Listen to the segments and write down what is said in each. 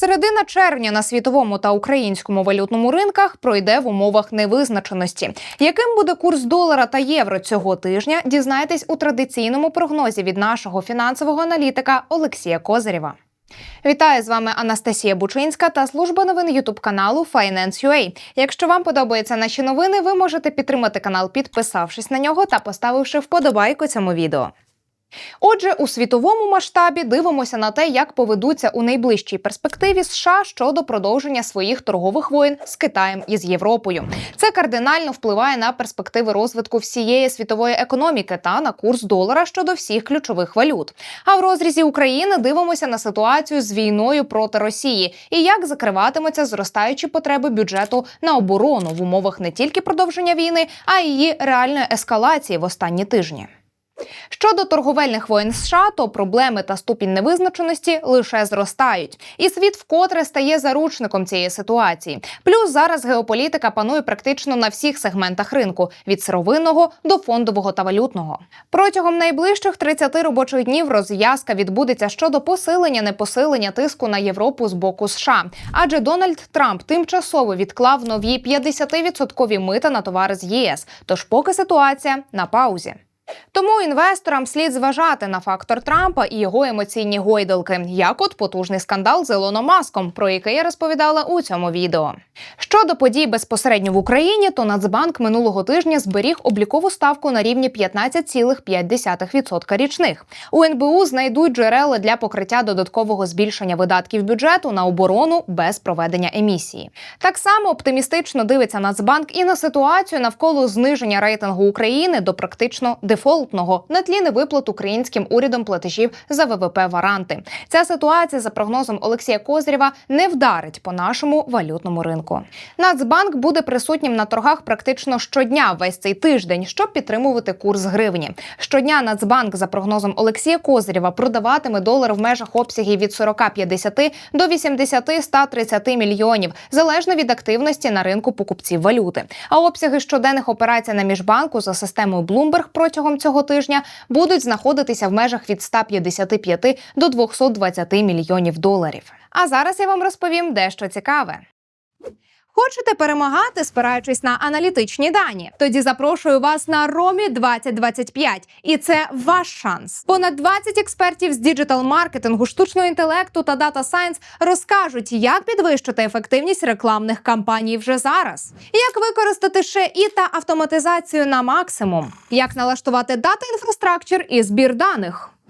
Середина червня на світовому та українському валютному ринках пройде в умовах невизначеності. Яким буде курс долара та євро цього тижня? Дізнайтесь у традиційному прогнозі від нашого фінансового аналітика Олексія Козирєва. Вітаю з вами Анастасія Бучинська та служба новин Ютуб каналу Finance.ua. Якщо вам подобаються наші новини, ви можете підтримати канал, підписавшись на нього та поставивши вподобайку цьому відео. Отже, у світовому масштабі дивимося на те, як поведуться у найближчій перспективі США щодо продовження своїх торгових воєн з Китаєм і з Європою. Це кардинально впливає на перспективи розвитку всієї світової економіки та на курс долара щодо всіх ключових валют. А в розрізі України дивимося на ситуацію з війною проти Росії і як закриватимуться зростаючі потреби бюджету на оборону в умовах не тільки продовження війни, а й її реальної ескалації в останні тижні. Щодо торговельних воєн США, то проблеми та ступінь невизначеності лише зростають, і світ вкотре стає заручником цієї ситуації. Плюс зараз геополітика панує практично на всіх сегментах ринку від сировинного до фондового та валютного. Протягом найближчих 30 робочих днів розв'язка відбудеться щодо посилення непосилення тиску на Європу з боку США. Адже Дональд Трамп тимчасово відклав нові 50-відсоткові мита на товари з ЄС. Тож поки ситуація на паузі. Тому інвесторам слід зважати на фактор Трампа і його емоційні гойдалки, як от потужний скандал з Ілоном Маском, про який я розповідала у цьому відео. Щодо подій безпосередньо в Україні, то Нацбанк минулого тижня зберіг облікову ставку на рівні 15,5% річних. У НБУ знайдуть джерела для покриття додаткового збільшення видатків бюджету на оборону без проведення емісії. Так само оптимістично дивиться Нацбанк і на ситуацію навколо зниження рейтингу України до практично дефолтного на тлі невиплат українським урядом платежів за ВВП варанти. Ця ситуація за прогнозом Олексія Козирєва не вдарить по нашому валютному ринку. Нацбанк буде присутнім на торгах практично щодня весь цей тиждень, щоб підтримувати курс гривні. Щодня Нацбанк за прогнозом Олексія Козирєва продаватиме долар в межах обсягів від 40-50 до 80-130 мільйонів, залежно від активності на ринку покупців валюти. А обсяги щоденних операцій на міжбанку за системою Bloomberg протягом цього тижня будуть знаходитися в межах від 155 до 220 мільйонів доларів. А зараз я вам розповім дещо цікаве. Хочете перемагати, спираючись на аналітичні дані? Тоді запрошую вас на Ромі 2025. І це ваш шанс. Понад 20 експертів з діджитал-маркетингу, штучного інтелекту та дата сайенс розкажуть, як підвищити ефективність рекламних кампаній вже зараз, як використати ще і та автоматизацію на максимум, як налаштувати дата інфраструктур і збір даних.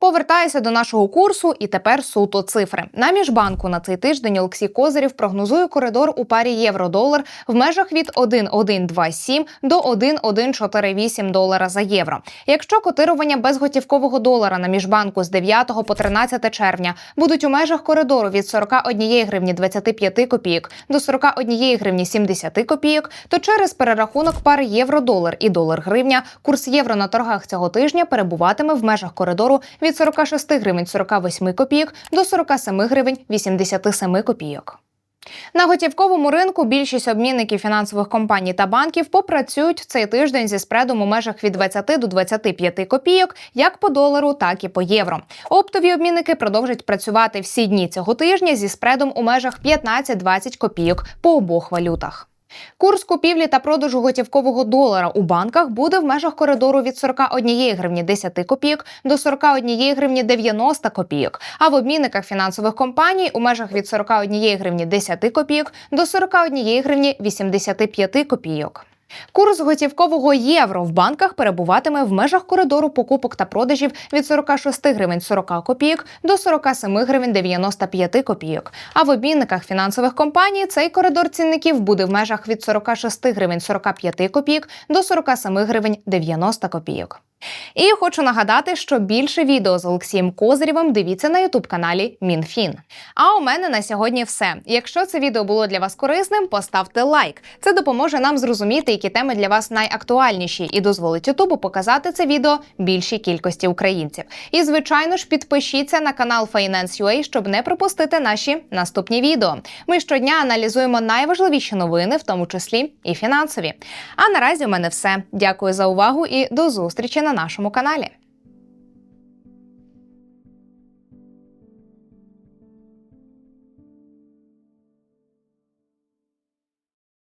Повертаюся до нашого курсу, і тепер суто цифри. На міжбанку на цей тиждень Олексій Козирів прогнозує коридор у парі євро-долар в межах від 1,127 до 1,148 долара за євро. Якщо котирування безготівкового долара на міжбанку з 9 по 13 червня будуть у межах коридору від 41 гривні 25 копійок до 41 гривні 70 копійок, то через перерахунок пари євро-долар і долар-гривня курс євро на торгах цього тижня перебуватиме в межах коридору від від 46 гривень 48 копійок до 47 гривень 87 копійок. На готівковому ринку більшість обмінників фінансових компаній та банків попрацюють цей тиждень зі спредом у межах від 20 до 25 копійок, як по долару, так і по євро. Оптові обмінники продовжать працювати всі дні цього тижня зі спредом у межах 15-20 копійок по обох валютах. Курс купівлі та продажу готівкового долара у банках буде в межах коридору від 41 гривні 10 копійок до 41 гривні 90 копійок, а в обмінниках фінансових компаній у межах від 41 гривні 10 копійок до 41 гривні 85 копійок. Курс готівкового євро в банках перебуватиме в межах коридору покупок та продажів від 46 гривень 40 копійок до 47 гривень 95 копійок. А в обмінниках фінансових компаній цей коридор цінників буде в межах від 46 гривень 45 копійок до 47 гривень 90 копійок. І хочу нагадати, що більше відео з Олексієм Козирєвим дивіться на ютуб каналі МінФін. А у мене на сьогодні все. Якщо це відео було для вас корисним, поставте лайк. Це допоможе нам зрозуміти, які теми для вас найактуальніші, і дозволить Ютубу показати це відео більшій кількості українців. І звичайно ж підпишіться на канал Finance.ua, щоб не пропустити наші наступні відео. Ми щодня аналізуємо найважливіші новини, в тому числі і фінансові. А наразі у мене все. Дякую за увагу і до зустрічі на нашому каналі.